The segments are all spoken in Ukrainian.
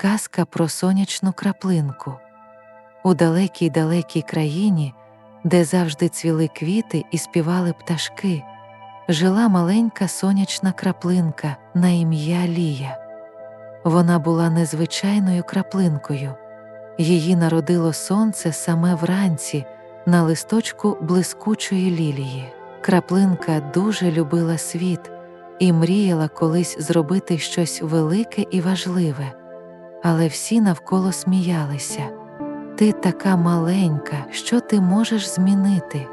казка про сонячну краплинку. У далекій далекій країні, де завжди цвіли квіти і співали пташки, жила маленька сонячна краплинка на ім'я Лія. Вона була незвичайною краплинкою. Її народило сонце саме вранці на листочку блискучої лілії. Краплинка дуже любила світ і мріяла колись зробити щось велике і важливе, але всі навколо сміялися. Ти така маленька, що ти можеш змінити?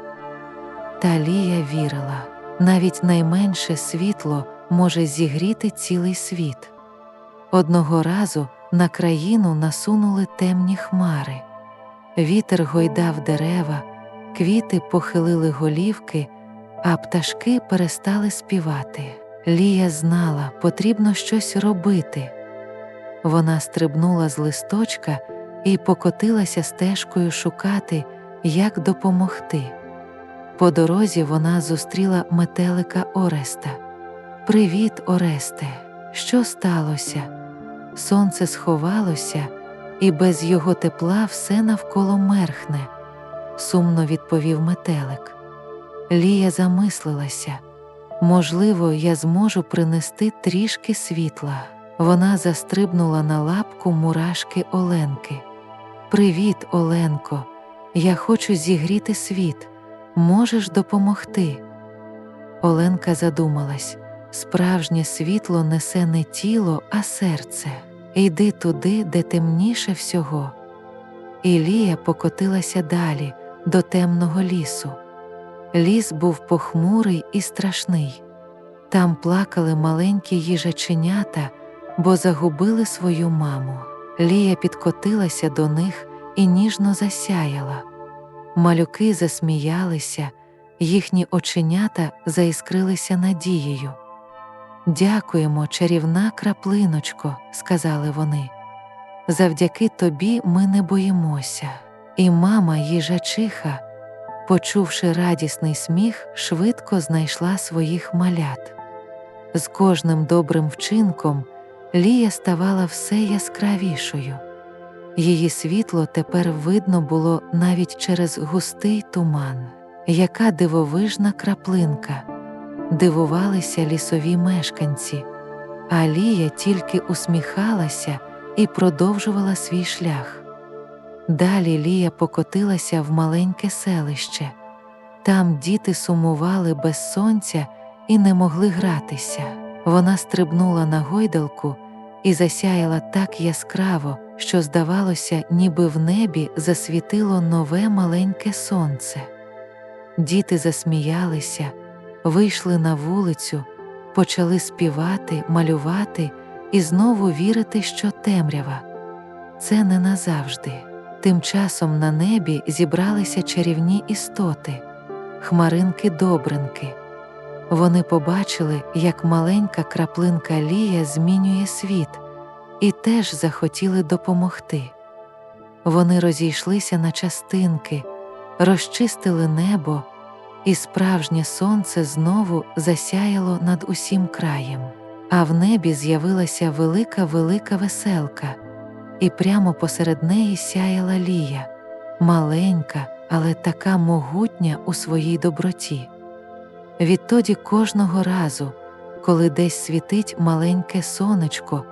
Та Лія вірила, навіть найменше світло може зігріти цілий світ. Одного разу на країну насунули темні хмари, вітер гойдав дерева, квіти похилили голівки, а пташки перестали співати. Лія знала, потрібно щось робити. Вона стрибнула з листочка і покотилася стежкою шукати, як допомогти. По дорозі вона зустріла метелика Ореста. Привіт, Оресте! Що сталося? Сонце сховалося, і без його тепла все навколо мерхне, сумно відповів метелик. Лія замислилася можливо, я зможу принести трішки світла. Вона застрибнула на лапку мурашки Оленки. Привіт, Оленко, я хочу зігріти світ. Можеш допомогти? Оленка задумалась справжнє світло несе не тіло, а серце. Йди туди, де темніше всього. Ілія покотилася далі, до темного лісу. Ліс був похмурий і страшний. Там плакали маленькі їжаченята, бо загубили свою маму. Лія підкотилася до них і ніжно засяяла. Малюки засміялися, їхні оченята заіскрилися надією. Дякуємо, чарівна краплиночко, сказали вони. Завдяки тобі ми не боїмося. І мама їжачиха, почувши радісний сміх, швидко знайшла своїх малят. З кожним добрим вчинком Лія ставала все яскравішою. Її світло тепер видно було навіть через густий туман, яка дивовижна краплинка дивувалися лісові мешканці, а Лія тільки усміхалася і продовжувала свій шлях. Далі Лія покотилася в маленьке селище. Там діти сумували без сонця і не могли гратися. Вона стрибнула на гойдалку і засяяла так яскраво, що, здавалося, ніби в небі засвітило нове маленьке сонце. Діти засміялися вийшли на вулицю, почали співати, малювати і знову вірити, що темрява. Це не назавжди. Тим часом на небі зібралися чарівні істоти, хмаринки-добринки. Вони побачили, як маленька краплинка Лія змінює світ, і теж захотіли допомогти. Вони розійшлися на частинки, розчистили небо і справжнє сонце знову засяяло над усім краєм, а в небі з'явилася велика велика веселка, і прямо посеред неї сяяла Лія, маленька, але така могутня у своїй доброті. Відтоді кожного разу, коли десь світить маленьке сонечко,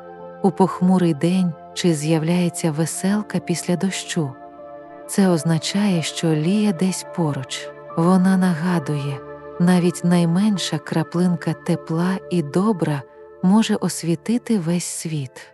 у похмурий день чи з'являється веселка після дощу, це означає, що Лія десь поруч. Вона нагадує, навіть найменша краплинка тепла і добра може освітити весь світ.